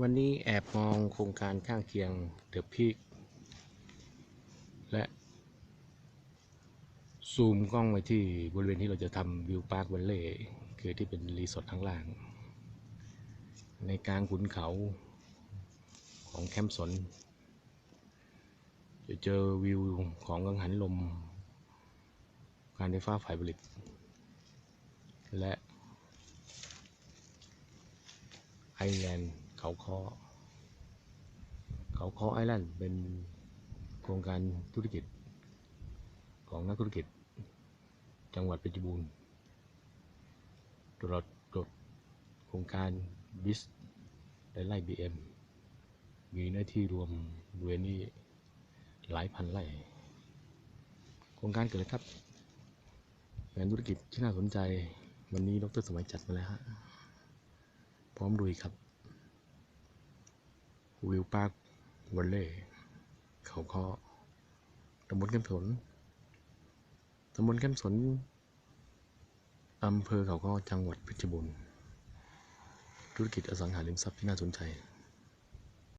วันนี้แอบมองโครงการข้างเคียงเดอะพีกและซูมกล้องไปที่บริเวณที่เราจะทำวิวพาร์ควันเล่คือที่เป็นรีสอร์ทข้างล่าง ในกลางขุนเขาของแคมป์สน จะเจอวิวของกังหันลม การไฟฟ้าฝ่ายผลิต และไอแลนด์ เขาคอเขาคอไอแลนด์เป็นโครงการธุรกิจ ของนักธุรกิจ จังหวัดเพชรบูรณ์ตลอดจโครงการบิสได้ไล่บีเอ็มมีหน้าที่รวมบริเวณนี้หลายพันไร่โครงการเกิดครับงานธุรกิจที่น่าสนใจวันนี้ดรสมัยจัดมาแล้วฮะพร้อมดุยครับ วิวปาร์ควอลเล่เขาเคาะตำบลแคมสนตำบลแคมสนอำเภอเขาก็จังหวัดเพชรบูรณ์ธุรกิจอสังหาริมทรัพย์ที่น่าสนใจ